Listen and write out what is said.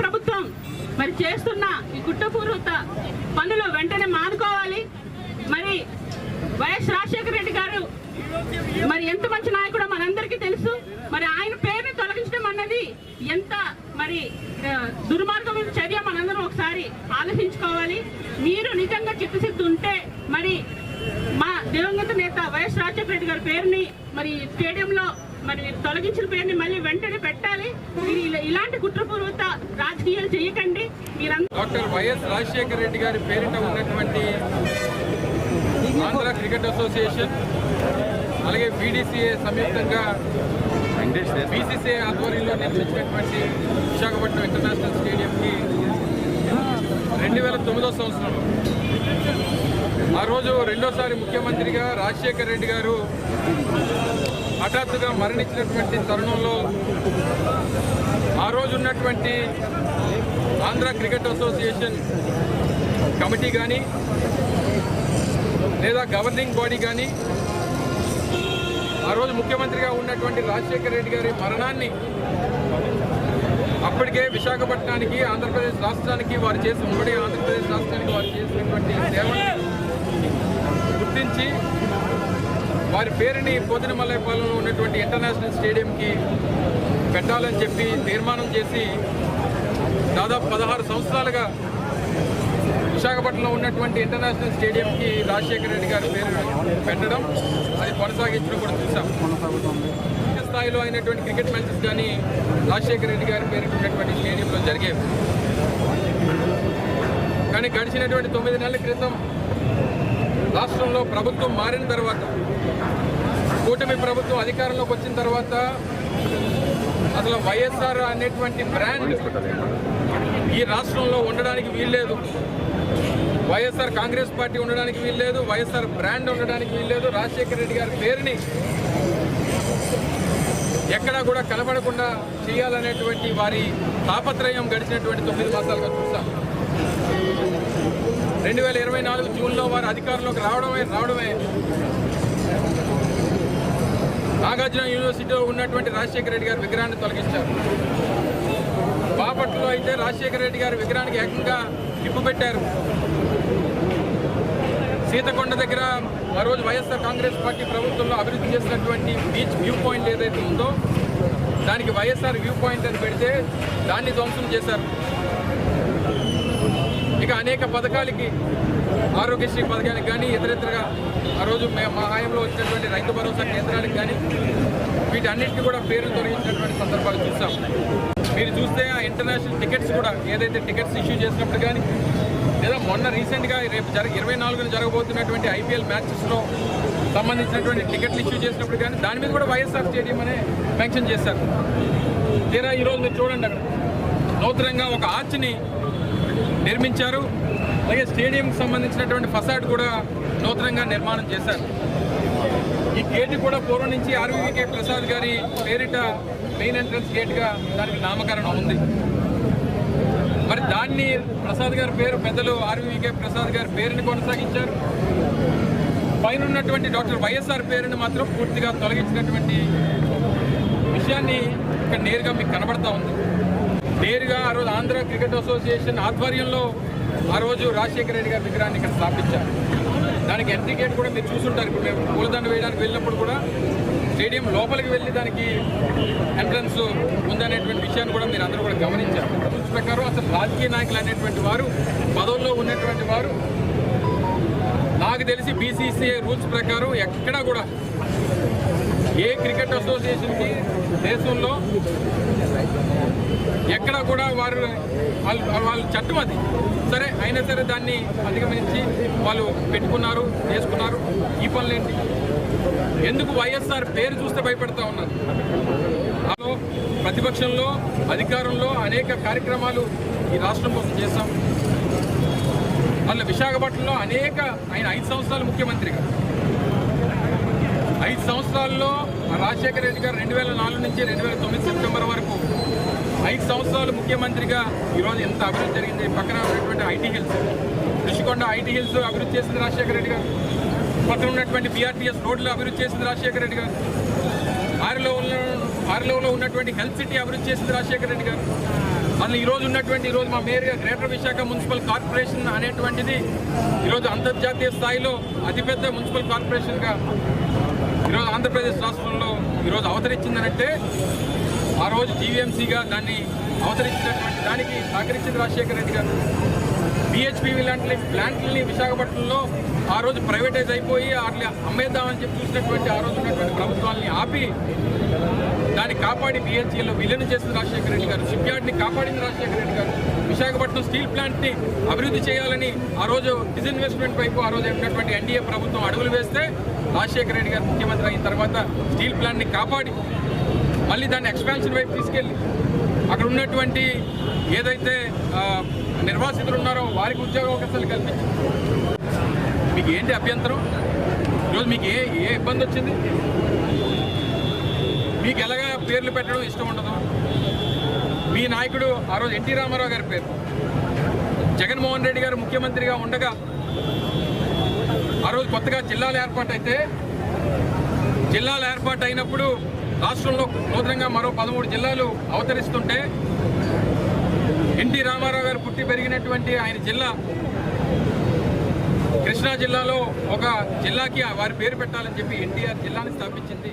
ప్రభుత్వం మరి చేస్తున్న ఈ కుట్రపూర్వత పనులు వెంటనే మానుకోవాలి. మరి వైఎస్ రాజశేఖర రెడ్డి గారు మరి ఎంత మంచి నాయకుడో మనందరికీ తెలుసు. మరి ఆయన పేరుని తొలగించడం అన్నది ఎంత మరి దుర్మార్గమైన చర్య మనందరం ఒకసారి ఆలోచించుకోవాలి. మీరు నిజంగా చిత్తశుద్ధి ఉంటే మరి దివంగత నేత వైఎస్ రాజశేఖర రెడ్డి గారి పేరుని మరి స్టేడియంలో మరి తొలగించిన పేరుని మళ్ళీ వెంటనే పెట్టాలి. మీరు ఇలా- ఇలాంటి కుట్రపూర్వత రాజకీయాలు చేయకండి. డాక్టర్ వైఎస్ రాజశేఖర రెడ్డి గారి పేరిట ఉన్నటువంటి ఆంధ్ర క్రికెట్ అసోసియేషన్ అలాగే బీడీసీఏ సంయుక్తంగా బీసీసీఏ ఆధ్వర్యంలో నిర్మించినటువంటి విశాఖపట్నం ఇంటర్నేషనల్ స్టేడియంకి రెండు వేల తొమ్మిదో సంవత్సరంలో ఆ రోజు రెండోసారి ముఖ్యమంత్రిగా రాజశేఖర్ రెడ్డి గారు హఠాత్తుగా మరణించినటువంటి తరుణంలో ఆ రోజు ఉన్నటువంటి ఆంధ్ర క్రికెట్ అసోసియేషన్ కమిటీ కానీ లేదా గవర్నింగ్ బాడీ కానీ ఆ రోజు ముఖ్యమంత్రిగా ఉన్నటువంటి రాజశేఖర రెడ్డి గారి మరణాన్ని ఇప్పటికే విశాఖపట్నానికి ఆంధ్రప్రదేశ్ రాష్ట్రానికి వారు చేసిన ఉమ్మడి ఆంధ్రప్రదేశ్ రాష్ట్రానికి వారు చేసినటువంటి సేవలు గుర్తించి వారి పేరుని పోతినమల్లైపాలెంలో ఉన్నటువంటి ఇంటర్నేషనల్ స్టేడియంకి పెట్టాలని చెప్పి తీర్మానం చేసి దాదాపు పదహారు సంవత్సరాలుగా విశాఖపట్నంలో ఉన్నటువంటి ఇంటర్నేషనల్ స్టేడియంకి రాజశేఖర రెడ్డి గారి పేరు పెట్టడం అది కొనసాగించడం కూడా చూసాం. రాష్ట్ర స్థాయిలో అయినటువంటి క్రికెట్ మ్యాచెస్ కానీ రాజశేఖర రెడ్డి గారి పేరున్నటువంటి స్టేడియంలో జరిగేవి. కానీ గడిచినటువంటి తొమ్మిది నెలల క్రితం రాష్ట్రంలో ప్రభుత్వం మారిన తర్వాత కూటమి ప్రభుత్వం అధికారంలోకి వచ్చిన తర్వాత అసలు వైఎస్ఆర్ అనేటువంటి బ్రాండ్ ఈ రాష్ట్రంలో ఉండడానికి వీల్లేదు. వైఎస్ఆర్ కాంగ్రెస్ పార్టీ ఉండడానికి వీల్లేదు వైఎస్ఆర్ బ్రాండ్ ఉండడానికి వీల్లేదు. రాజశేఖర రెడ్డి గారి పేరుని ఎక్కడా కూడా కనబడకుండా చేయాలనేటువంటి వారి తాపత్రయం గడిచినటువంటి తొమ్మిది మాసాలుగా చూస్తాం. రెండు వేల ఇరవై నాలుగు జూన్లో వారు అధికారంలోకి రావడమే రావడమే. నాగార్జున యూనివర్సిటీలో ఉన్నటువంటి రాజశేఖర రెడ్డి గారి విగ్రహాన్ని తొలగించారు. బాపట్లలో అయితే రాజశేఖర రెడ్డి గారి విగ్రహానికి ఏకంగా నిప్పు పెట్టారు. సీతకొండ దగ్గర ఆ రోజు వైఎస్ఆర్ కాంగ్రెస్ పార్టీ ప్రభుత్వంలో అభివృద్ధి చేసినటువంటి బీచ్ వ్యూ పాయింట్ ఏదైతే ఉందో దానికి వైఎస్ఆర్ వ్యూ పాయింట్ అని పెడితే దాన్ని ధ్వంసం చేశారు. ఇక అనేక పథకాలకి ఆరోగ్యశ్రీ పథకానికి కానీ ఇతరితరగా ఆ రోజు మే- మా హాయంలో వచ్చినటువంటి రైతు భరోసా కేంద్రానికి కానీ వీటన్నిటికీ కూడా పేర్లు తొలగించినటువంటి సందర్భాలు చూసాం. మీరు చూస్తే ఆ ఇంటర్నేషనల్ టికెట్స్ కూడా ఏదైతే టికెట్స్ ఇష్యూ చేసినప్పుడు కానీ లేదా మొన్న రీసెంట్గా రేపు జరగ ఇరవై నాలుగున జరగబోతున్నటువంటి ఐపీఎల్ మ్యాచెస్లో సంబంధించినటువంటి టికెట్లు ఇష్యూ చేసినప్పుడు కానీ దాని మీద కూడా వైఎస్ఆర్ స్టేడియం అనే మెన్షన్ చేశారు. తీరా ఈరోజు మీరు చూడండి అక్కడ. నూతనంగా ఒక ఆర్చ్ని నిర్మించారు. అలాగే స్టేడియంకి సంబంధించినటువంటి ఫసాడ్ కూడా నూతనంగా నిర్మాణం చేశారు. ఈ గేట్ కూడా పూర్వం నుంచి ఆర్వీకే ప్రసాద్ గారి పేరిట మెయిన్ ఎంట్రన్స్ గేట్గా దానికి నామకరణం ఉంది. దాన్ని ప్రసాద్ గారి పేరు పెద్దలు ఆర్వీకే ప్రసాద్ గారి పేరుని కొనసాగించారు. పైన ఉన్నటువంటి డాక్టర్ వైఎస్ఆర్ పేరుని మాత్రం పూర్తిగా తొలగించినటువంటి విషయాన్ని ఇక్కడ నేరుగా మీకు కనబడతా ఉంది. నేరుగా ఆ రోజు ఆంధ్ర క్రికెట్ అసోసియేషన్ ఆధ్వర్యంలో ఆ రోజు రాజశేఖర రెడ్డి గారి విగ్రహాన్ని ఇక్కడ స్థాపించారు. దానికి ఎంట్రీ గేట్ కూడా మీరు చూసుంటారు. ఇప్పుడు మేము పూలదండ వేయడానికి వెళ్ళినప్పుడు కూడా స్టేడియం లోపలికి వెళ్ళి దానికి ఎంట్రన్స్ ఉందనేటువంటి విషయాన్ని కూడా మీరు అందరూ కూడా గమనించారు. ప్రకారం అసలు రాజకీయ నాయకులు అనేటువంటి వారు పదవుల్లో ఉన్నటువంటి వారు. నాకు తెలిసి బీసీసీఐ రూల్స్ ప్రకారం ఎక్కడా కూడా ఏ క్రికెట్ అసోసియేషన్కి దేశంలో ఎక్కడ కూడా వారు వాళ్ళు వాళ్ళ చట్టం అది. సరే అయినా సరే దాన్ని అధిగమించి వాళ్ళు పెట్టుకున్నారు చేసుకున్నారు. ఈ పనులేంటి? ఎందుకు వైఎస్ఆర్ పేరు చూస్తే భయపడతా ఉన్నారు? ప్రతిపక్షంలో అధికారంలో అనేక కార్యక్రమాలు ఈ రాష్ట్రం కోసం చేశాం. మళ్ళీ విశాఖపట్నంలో అనేక ఆయన ఐదు సంవత్సరాలు ముఖ్యమంత్రిగా. ఐదు సంవత్సరాల్లో రాజశేఖర రెడ్డి గారు రెండు వేల నాలుగు నుంచి రెండు వేల తొమ్మిది సెప్టెంబర్ వరకు ఐదు సంవత్సరాలు ముఖ్యమంత్రిగా ఈరోజు ఎంత అభివృద్ధి జరిగింది. పక్కన ఉన్నటువంటి IT hills. Rushikonda IT hills అభివృద్ధి చేసింది రాజశేఖర రెడ్డి గారు. పక్కన ఉన్నటువంటి బీఆర్టీఎస్ రోడ్లు అభివృద్ధి చేసింది రాజశేఖర రెడ్డి గారు. ఆరిలో ఉన్న ఆరులో ఉన్నటువంటి హెల్త్ సిటీ అభివృద్ధి చేసింది రాజశేఖర రెడ్డి గారు. అసలు ఈరోజు ఉన్నటువంటి ఈ రోజు మా మేయర్గా గ్రేటర్ విశాఖ మున్సిపల్ కార్పొరేషన్ అనేటువంటిది ఈరోజు అంతర్జాతీయ స్థాయిలో అతిపెద్ద మున్సిపల్ కార్పొరేషన్గా ఈరోజు ఆంధ్రప్రదేశ్ రాష్ట్రంలో ఈరోజు అవతరించిందనంటే ఆ రోజు జీవీఎంసీగా దాన్ని అవతరించినటువంటి దానికి సహకరించింది రాజశేఖర రెడ్డి గారు. బిహెచ్పి లాంటి ప్లాంట్లని విశాఖపట్నంలో ఆ రోజు ప్రైవేటైజ్ అయిపోయి వాటిని అమ్మేద్దామని చెప్పి చూసినటువంటి ఆ రోజు ఉన్నటువంటి ప్రభుత్వాలని ఆపి దాన్ని కాపాడి బిహెచ్ఈలో విలీనం చేసిన రాజశేఖర రెడ్డి గారు. షిప్ యార్డ్ని కాపాడింది రాజశేఖర రెడ్డి గారు. విశాఖపట్నం స్టీల్ ప్లాంట్ని అభివృద్ధి చేయాలని ఆ రోజు డిజిన్వెస్ట్మెంట్ వైపు ఆ రోజు ఉన్నటువంటి ఎన్డీఏ ప్రభుత్వం అడుగులు వేస్తే రాజశేఖర రెడ్డి గారు ముఖ్యమంత్రి అయిన తర్వాత స్టీల్ ప్లాంట్ని కాపాడి మళ్ళీ దాన్ని ఎక్స్పాన్షన్ వైపు తీసుకెళ్ళి అక్కడ ఉన్నటువంటి ఏదైతే నిర్వాసితులు ఉన్నారో వారికి ఉద్యోగ అవకాశాలు కల్పించి మీకు ఏంటి అభ్యంతరం? ఈరోజు మీకు ఏ ఏ ఇబ్బంది వచ్చింది? మీకు ఎలాగా పేర్లు పెట్టడం ఇష్టం ఉండదు? మీ నాయకుడు ఆ రోజు ఎన్టీ రామారావు గారి పేరు. జగన్మోహన్ రెడ్డి గారు ముఖ్యమంత్రిగా ఉండగా ఆ రోజు కొత్తగా జిల్లాలు ఏర్పాటు అయితే జిల్లాలు ఏర్పాటు అయినప్పుడు రాష్ట్రంలో నూతనంగా మరో పదమూడు జిల్లాలు అవతరిస్తుంటే ఎన్టీ రామారావు గారు పుట్టి పెరిగినటువంటి ఆయన జిల్లా కృష్ణా జిల్లాలో ఒక జిల్లాకి వారి పేరు పెట్టాలని చెప్పి ఎన్టీఆర్ జిల్లాని స్థాపించింది.